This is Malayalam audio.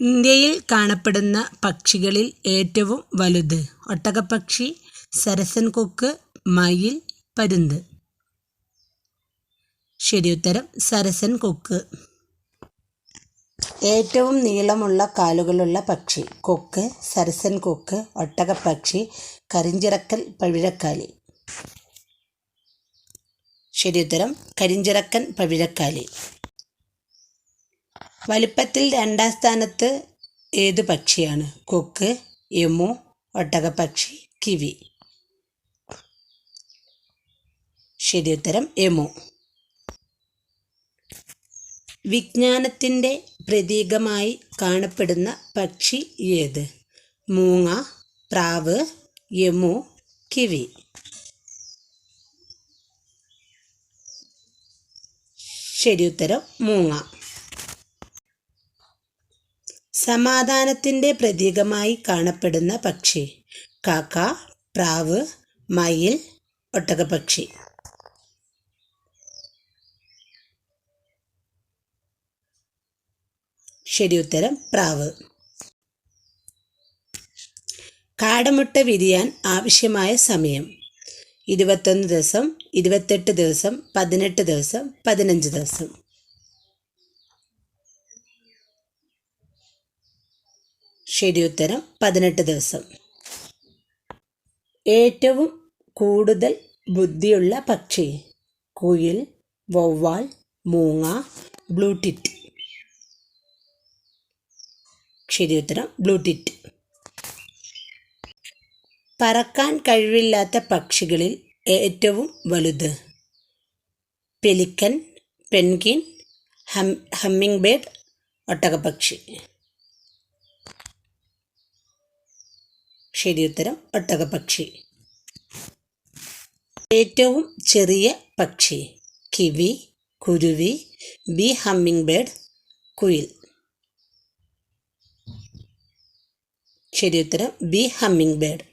ഇന്ത്യയിൽ കാണപ്പെടുന്ന പക്ഷികളിൽ ഏറ്റവും വലുത് ഒട്ടകപ്പക്ഷി സരസൻ കൊക്ക് മയിൽ പരുന്ത്. ശരിയുത്തരം സരസൻ കൊക്ക്. ഏറ്റവും നീളമുള്ള കാലുകളുള്ള പക്ഷി കൊക്ക് സരസൻ കൊക്ക് ഒട്ടകപ്പക്ഷി കരിഞ്ചിറക്കൽ പവിഴക്കാലി. ശരിയുത്തരം കരിഞ്ചിറക്കൻ പവിഴക്കാലി. വലിപ്പത്തിൽ രണ്ടാം സ്ഥാനത്ത് ഏത് പക്ഷിയാണ്? കൊക്ക് എമു ഒട്ടകപ്പക്ഷി കിവി. ശരി ഉത്തരം എമു. വിജ്ഞാനത്തിന്റെ പ്രതീകമായി കാണപ്പെടുന്ന പക്ഷി ഏത്? മൂങ്ങ പ്രാവ് യമു കിവി. ശരി ഉത്തരം മൂങ്ങ. സമാധാനത്തിന്റെ പ്രതീകമായി കാണപ്പെടുന്ന പക്ഷി. കാക്ക പ്രാവ് മയിൽ ഒട്ടകപക്ഷി ശരി ഉത്തരം പ്രാവ്. കാടമുട്ട വിരിയാൻ ആവശ്യമായ സമയം. ഇരുപത്തൊന്ന് ദിവസം ഇരുപത്തെട്ട് ദിവസം പതിനെട്ട് ദിവസം പതിനഞ്ച് ദിവസം. ശരിയുത്തരം പതിനെട്ട് ദിവസം. ഏറ്റവും കൂടുതൽ ബുദ്ധിയുള്ള പക്ഷി കുയിൽ വവ്വാൽ മൂങ്ങ ബ്ലൂടിറ്റ്. ശരിയുത്തരം ബ്ലൂടിറ്റ്. പറക്കാൻ കഴിവില്ലാത്ത പക്ഷികളിൽ ഏറ്റവും വലുത്. Pelican penguin hum humming bird ഒട്ടകപ്പക്ഷി. ശരിയുത്തരം ഒട്ടകപ്പക്ഷി ഏറ്റവും ചെറിയ പക്ഷി കിവി കുരുവി ബി ഹമ്മിങ് ബേർഡ് കുയിൽ. ശരിയുത്തരം ബി ഹമ്മിങ് ബേർഡ്.